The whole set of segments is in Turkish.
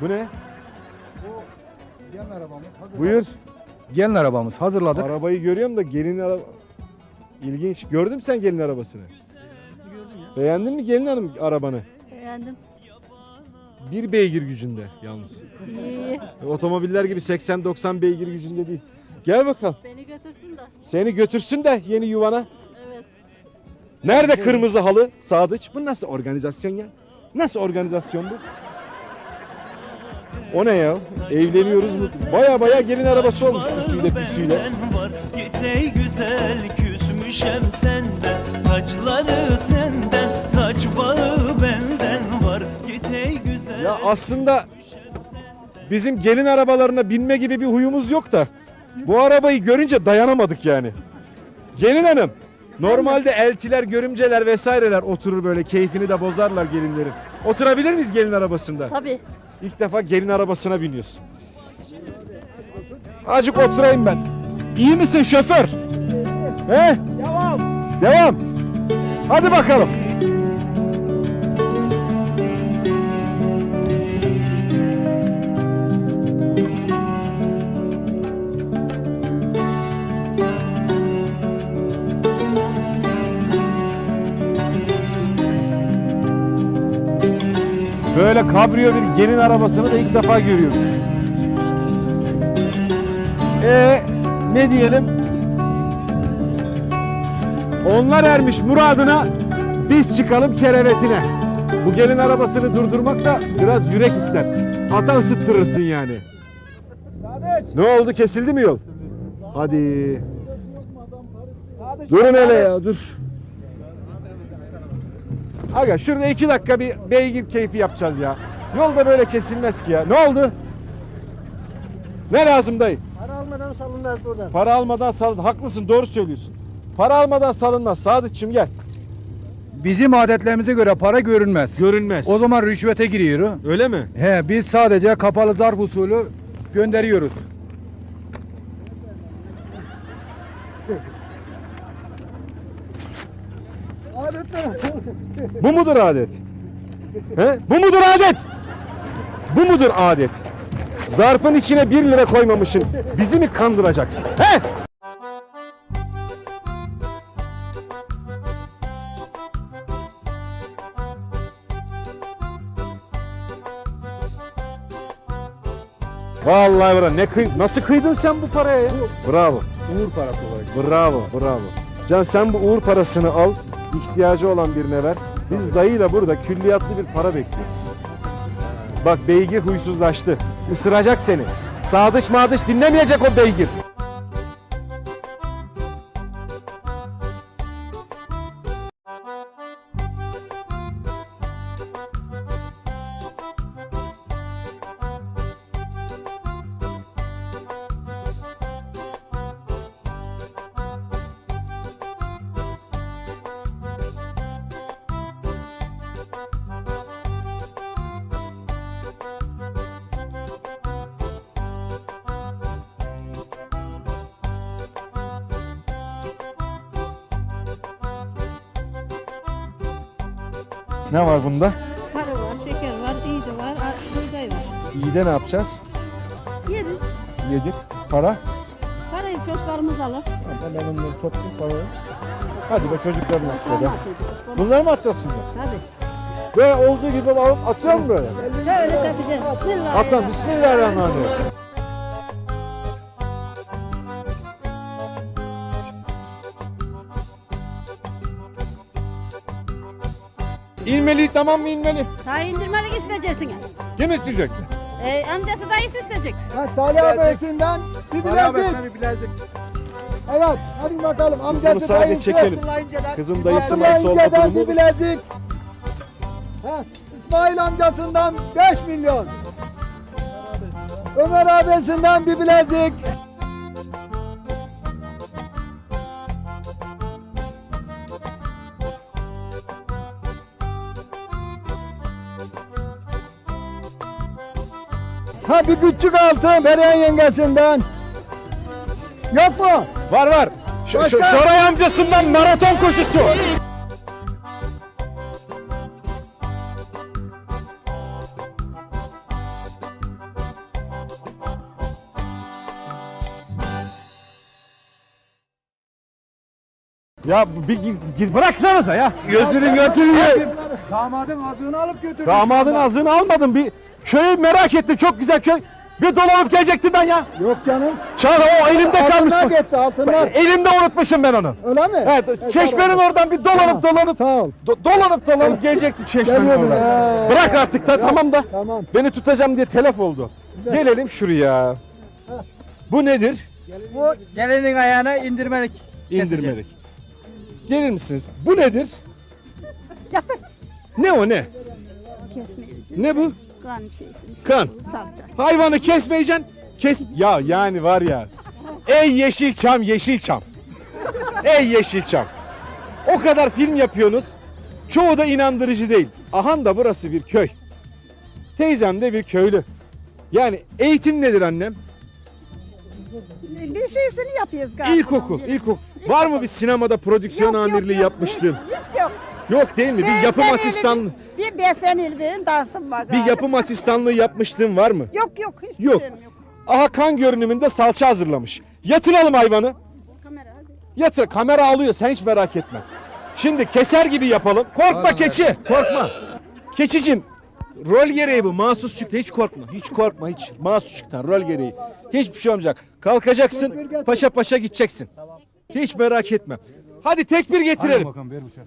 Bu ne? Gelin arabamız. hazır. Buyur. Gelin arabamız hazırladık. Arabayı görüyorum da gelin araba... İlginç. Gördün mü sen gelin arabasını? Beğendin mi gelin hanım arabanı? Beğendim. Bir beygir gücünde yalnız. İyi. Otomobiller gibi 80-90 beygir gücünde değil. Gel bakalım. Beni götürsün de. Seni götürsün de yeni yuvana. Evet. Nerede kırmızı halı Sadıç? Bu nasıl organizasyon ya? Nasıl organizasyon bu? O ne ya? Evleniyoruz mu? Baya baya gelin arabası olmuş süsüyle püsüyle. Ey güzel küsmüşem senden Saçları senden Saç bağı benden var Git ey güzel Ya aslında bizim gelin arabalarına binme gibi bir huyumuz yok da bu arabayı görünce dayanamadık yani. Gelin hanım. Normalde eltiler, görümceler vesaireler oturur böyle keyfini de bozarlar gelinlerin. Oturabilir miyiz gelin arabasında? Tabii. İlk defa gelin arabasına biniyorsun. Acık oturayım ben. İyi misin şoför? He? Devam. Devam. Hadi bakalım. Kabriyo bir gelin arabasını da ilk defa görüyoruz. Ee, ne diyelim? Onlar ermiş muradına, biz çıkalım kerevetine. Bu gelin arabasını durdurmak da biraz yürek ister. Ata ısıttırırsın yani. Ne oldu kesildi mi yol? Hadi. Durun hele ya dur. Aga şurada iki dakika bir beygir keyfi yapacağız ya. Yolda böyle kesilmez ki ya. Ne oldu? Ne lazım dayı? Para almadan salınmaz buradan. Para almadan salın. Haklısın doğru söylüyorsun. Para almadan salınmaz. Sadıççım gel. Bizim adetlerimize göre para görünmez. Görünmez. O zaman rüşvete giriyor. Öyle mi? He biz sadece kapalı zarf usulü gönderiyoruz. Bu mudur adet? He? Bu mudur adet? Bu mudur adet? Zarfın içine bir lira koymamışsın. Bizi mi kandıracaksın? He? Vallahi bravo. Ne kıy Nasıl kıydın sen bu paraya ya? Bravo. Uğur parası olarak. Bravo, bravo. Can sen bu uğur parasını al, ihtiyacı olan birine ver. Biz dayıyla burada külliyatlı bir para bekliyoruz. Bak beygir huysuzlaştı. Isıracak seni. Sadıç madıç dinlemeyecek o beygir. Ne var bunda? Para var, şeker var, iyi de var, buğday var. İyi de ne yapacağız? Yeriz. Yedik. Para? Parayı çocuklarımız alır. Ben onları toplayayım parayı. Hadi be çocuklarına. Olmaz. Bunları mı atacağız şimdi? Tabii. Ve olduğu gibi alıp atıyor mu böyle? Böyle yapacağız. Bismillah. Atlas bismillahirrahmanirrahim. İnmeli tamam mı inmeli? Daha indirmelik isteyeceksin. Kim isteyecek? Ee, amcası dayısı isteyecek. Salih abisinden bir bilezik. Evet hadi bakalım bunu sadece çekelim. Kızın dayısı varsa olma durumu. bir bilezik. Ha, İsmail amcasından 5 milyon. Ömer abisinden bir bilezik. Ha bir küçük altın Perihan yengesinden. Yok mu? Var var. Ş- Başka? Şoray amcasından maraton koşusu. Ya bir git, git bıraksanıza ya. Götürün götürün. Damadın azığını alıp götürün. Damadın azığını almadın bir köyü merak ettim. Çok güzel köy. Bir dolanıp gelecektim ben ya. Yok canım. Çağla o elimde kalmış. Altınlar gitti altınlar. Elimde unutmuşum ben onu. Öyle mi? Evet, çeşmenin oradan bir dolanıp dolanıp Sağ ol. do- dolanıp dolanıp gelecektim çeşmenin oradan. he. Bırak artık da tamam da. Tamam. Beni tutacağım diye telef oldu. Gelelim şuraya. Bu nedir? Bu gelinin ayağına indirmelik. İndirmelik. Gelir misiniz? Bu nedir? Ne o ne? Kesmeyici. Ne bu? Kan şeysin. Şey, Kan. Salça. Hayvanı kesmeyeceksin. Kes ya yani var ya. Ey Yeşilçam Yeşilçam. Ey Yeşilçam. O kadar film yapıyorsunuz. Çoğu da inandırıcı değil. Ahan da burası bir köy. Teyzem de bir köylü. Yani eğitim nedir annem? Bir şeysini yapıyoruz galiba. İlkokul, ilkokul. Var mı bir sinemada prodüksiyon amirliği yapmıştın? Hiç yok. Yok değil mi? Bir Ben yapım asistanlığı, Bir besen ilbeğin dansım var bir yapım asistanlığı yapmıştın var mı? Yok yok hiçbir Yok. şeyim yok. Aha kan görünümünde salça hazırlamış. Yatıralım hayvanı. Kamera hadi. Yatır. Kamera alıyor. Sen hiç merak etme. Şimdi keser gibi yapalım. Korkma keçi. Korkma. Keçicim. Rol gereği bu. Mahsus çıktı. Hiç korkma. Hiç korkma. Hiç. Mahsus çıktı. Rol gereği. Hiçbir şey olmayacak. Kalkacaksın. Paşa paşa gideceksin. Hiç merak etme. Hadi tekbir getirelim. bakalım ver bıçağı.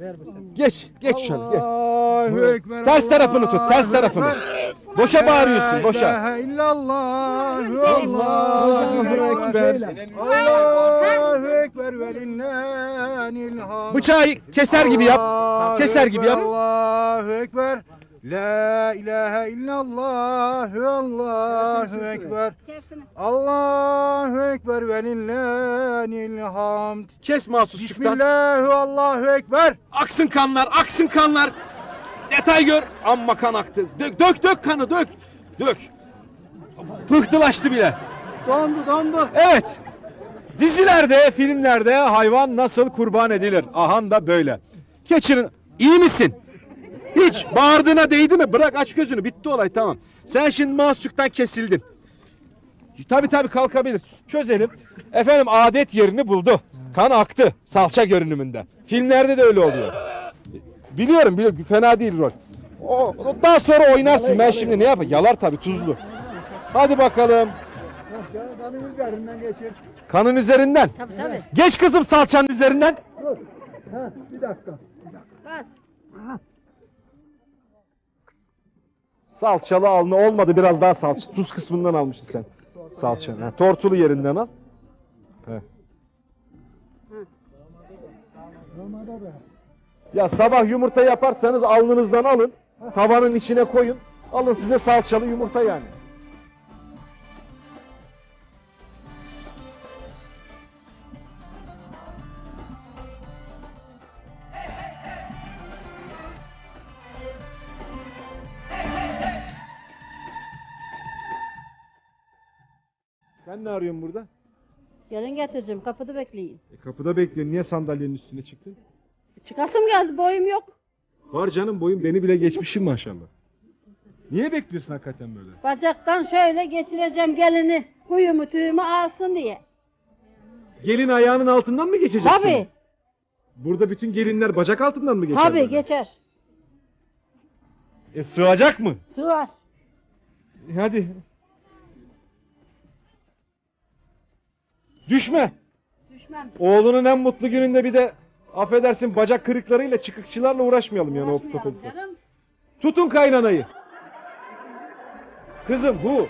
Geç. Geç şöyle. Geç. Allahu Ekber. Ters tarafını tut. Ters tarafını. Ekber. Boşa bağırıyorsun. Boşa. La ilahe illallah. Allahu Ekber. Allahu Ekber ve linnanil hamd. Bıçağı keser gibi yap. Keser gibi yap. Allahu Ekber. La ilahe illallah. Allahu Ekber. Allahu Ekber ve linnanil hamd. Kes mahsusçuktan. Bismillah Allahu Ekber. Aksın kanlar, aksın kanlar. Detay gör. Amma kan aktı. Dök, dök, dök kanı, dök. Dök. Pıhtılaştı bile. Dondu dondu. Evet. Dizilerde, filmlerde hayvan nasıl kurban edilir? Ahan da böyle. Keçinin, iyi misin? Hiç bağırdığına değdi mi? Bırak aç gözünü. Bitti olay tamam. Sen şimdi mahsusçuktan kesildin. Tabi tabi kalkabilir. Çözelim. Efendim adet yerini buldu. Kan aktı. Salça görünümünde. Filmlerde de öyle oluyor. Biliyorum biliyorum. Fena değil rol. O, daha sonra oynarsın. Ben şimdi ne yapayım? Yalar tabi tuzlu. Hadi bakalım. Kanın üzerinden geçir. Kanın üzerinden. Tabii tabii. Geç kızım salçanın üzerinden. Ha, bir dakika. Bas. Salçalı alnı olmadı biraz daha salça. Tuz kısmından almışsın sen. Salçanı. Ha, tortulu yerinden al. He. Ya sabah yumurta yaparsanız alnınızdan alın. Tavanın içine koyun. Alın size salçalı yumurta yani. Sen ne arıyorsun burada? Gelin getireceğim kapıda bekleyin. E, kapıda bekliyorsun. Niye sandalyenin üstüne çıktın? Çıkasım geldi boyum yok. Var canım boyun beni bile geçmişim maşallah. Niye bekliyorsun hakikaten böyle? Bacaktan şöyle geçireceğim gelini. Huyumu tüyümü alsın diye. Gelin ayağının altından mı geçeceksin? Tabii. Burada bütün gelinler bacak altından mı geçer? Tabii böyle? geçer. E sığacak mı? Sığar. E, Hadi. Düşme. Düşmem. Oğlunun en mutlu gününde bir de affedersin bacak kırıklarıyla çıkıkçılarla uğraşmayalım yani Uğraşmayalım ortopediste. canım. Tutun kaynanayı. Kızım bu.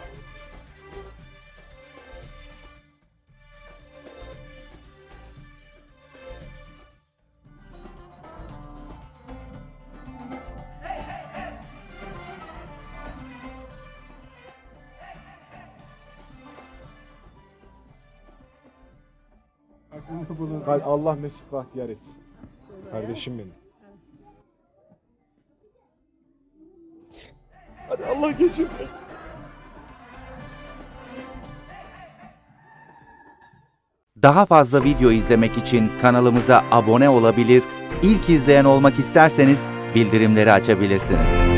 Allah mesut bahtiyar etsin. Kardeşim benim. Hadi Allah geçin. Daha fazla video izlemek için kanalımıza abone olabilir, ilk izleyen olmak isterseniz bildirimleri açabilirsiniz.